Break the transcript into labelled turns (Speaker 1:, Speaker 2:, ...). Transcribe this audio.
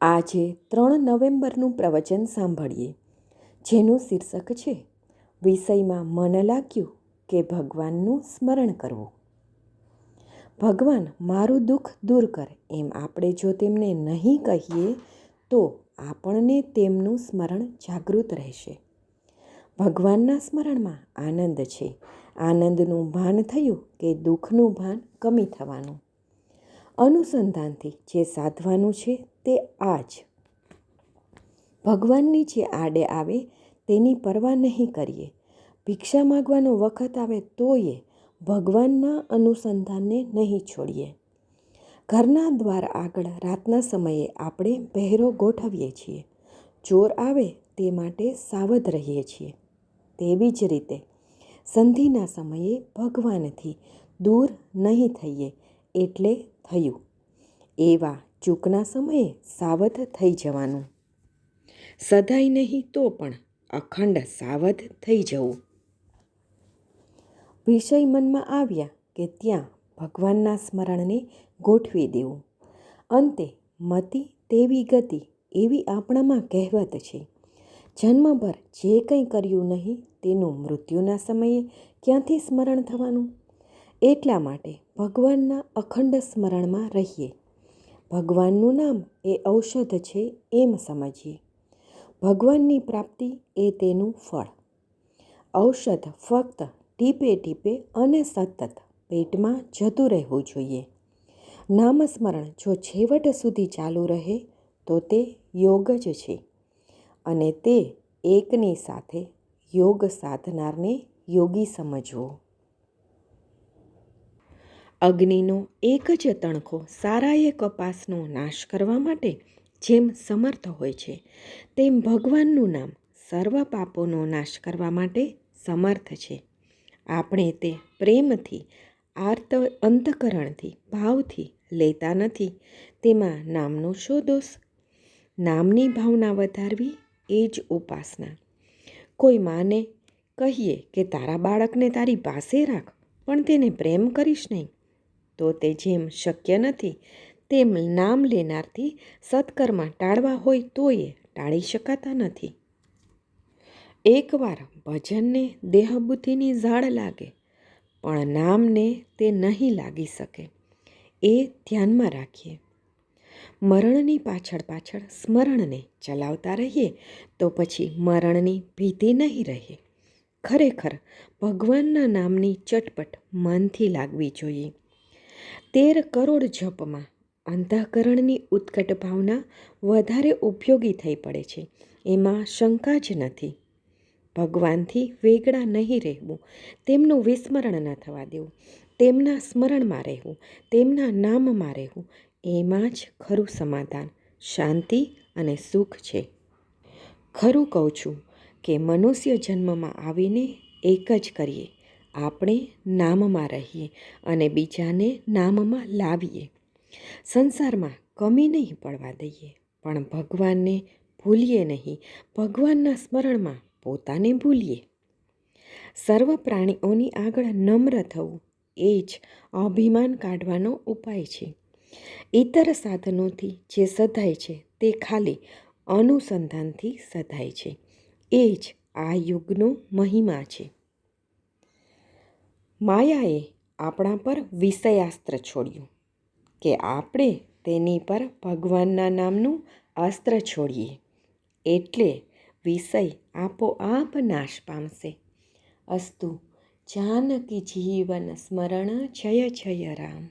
Speaker 1: આજે ત્રણ નવેમ્બરનું પ્રવચન સાંભળીએ. જેનું શીર્ષક છે, વિષયમાં મન લાગ્યું કે ભગવાનનું સ્મરણ કરવું. ભગવાન મારું દુઃખ દૂર કર એમ આપણે જો તેમને નહીં કહીએ, તો આપણને તેમનું સ્મરણ જાગૃત રહેશે. ભગવાનના સ્મરણમાં આનંદ છે. આનંદનું ભાન થયું કે દુઃખનું ભાન કમી થવાનું. અનુસંધાનથી જે સાધવાનું છે તે આ જ. ભગવાનની જે આડે આવે તેની પરવા નહીં કરીએ. ભિક્ષા માગવાનો વખત આવે તોય ભગવાનના અનુસંધાનને નહીં છોડીએ. ઘરના દ્વાર આગળ રાતના સમયે આપણે પહેરો ગોઠવીએ છીએ. ચોર આવે તે માટે સાવધ રહીએ છીએ. તેવી જ રીતે સંધિના સમયે ભગવાનથી દૂર નહીં થઈએ એટલે થયું. એવા ચૂકના સમયે સાવધ થઈ જવાનું. સદાય નહીં તો પણ અખંડ સાવધ થઈ જવું. વિષય મનમાં આવ્યા કે ત્યાં ભગવાનના સ્મરણને ગોઠવી દેવું. અંતે મતિ તેવી ગતિ એવી આપણામાં કહેવત છે. જન્મભર જે કંઈ કર્યું નહીં તેનું મૃત્યુના સમયે ક્યાંથી સ્મરણ થવાનું? એટલા માટે ભગવાનના અખંડ સ્મરણમાં રહીએ. ભગવાનનું નામ એ ઔષધ છે એમ સમજીએ. ભગવાનની પ્રાપ્તિ એ તેનું ફળ. ઔષધ ફક્ત ટીપે ટીપે અને સતત પેટમાં જતું રહેવું જોઈએ. નામસ્મરણ જો છેવટ સુધી ચાલુ રહે તો તે યોગ જ છે અને તે એકની સાથે યોગ સાધનારને યોગી સમજવો. અગ્નિનો એક જ તણખો સારાએ કપાસનો નાશ કરવા માટે જેમ સમર્થ હોય છે, તેમ ભગવાનનું નામ સર્વ પાપોનો નાશ કરવા માટે સમર્થ છે. આપણે તે પ્રેમથી, આર્ત અંતકરણથી, ભાવથી લેતા નથી, તેમાં નામનો શો દોષ નામની ભાવના વધારવી એ જ ઉપાસના. કોઈ માને કહીએ કે તારા બાળકને તારી પાસે રાખ, પણ તેને પ્રેમ કરીશ નહીં. તો તે જેમ શક્ય નથી, તેમ નામ લેનારથી સત્કર્મ ટાળવા હોય તો એ ટાળી શકાતા નથી. એકવાર ભજનને દેહબુદ્ધિની ઝાડ લાગે, પણ નામને તે નહીં લાગી શકે, એ ધ્યાનમાં રાખીએ. મરણની પાછળ પાછળ સ્મરણને ચલાવતા રહીએ, તો પછી મરણની ભીતિ નહીં રહે. ખરેખર ભગવાનના નામની ચટપટ મનથી લાગવી જોઈએ. તેર કરોડ જપમાં. અંતઃકરણની ઉત્કટ ભાવના વધારે ઉપયોગી થઈ પડે છે. એમાં શંકા જ નથી. ભગવાનથી વેગળા નહીં રહેવું. તેમનું વિસ્મરણ ન થવા દેવું. તેમના સ્મરણમાં રહેવું. તેમના નામમાં રહેવું. એમાં જ ખરું સમાધાન, શાંતિ અને સુખ છે. ખરું કહું છું કે મનુષ્ય જન્મમાં આવીને એક જ કરીએ. આપણે નામમાં રહીએ અને બીજાને નામમાં લાવીએ. સંસારમાં કમી નહીં પડવા દઈએ, પણ ભગવાનને ભૂલીએ નહીં. ભગવાનના સ્મરણમાં પોતાને ભૂલીએ. સર્વ પ્રાણીઓની આગળ નમ્ર થવું એ જ અભિમાન કાઢવાનો ઉપાય છે. ઇતર સાધનોથી જે સધાય છે તે ખાલી અનુસંધાનથી સધાય છે. એ જ આ યુગનો મહિમા છે. માયાએ આપણા પર વિષયાસ્ત્ર છોડ્યું કે આપણે તેની પર ભગવાનના નામનું અસ્ત્ર છોડીએ. એટલે વિષય આપોઆપ નાશ પામશે. અસ્તુ, જાનકી જીવન સ્મરણ, જય જય રામ.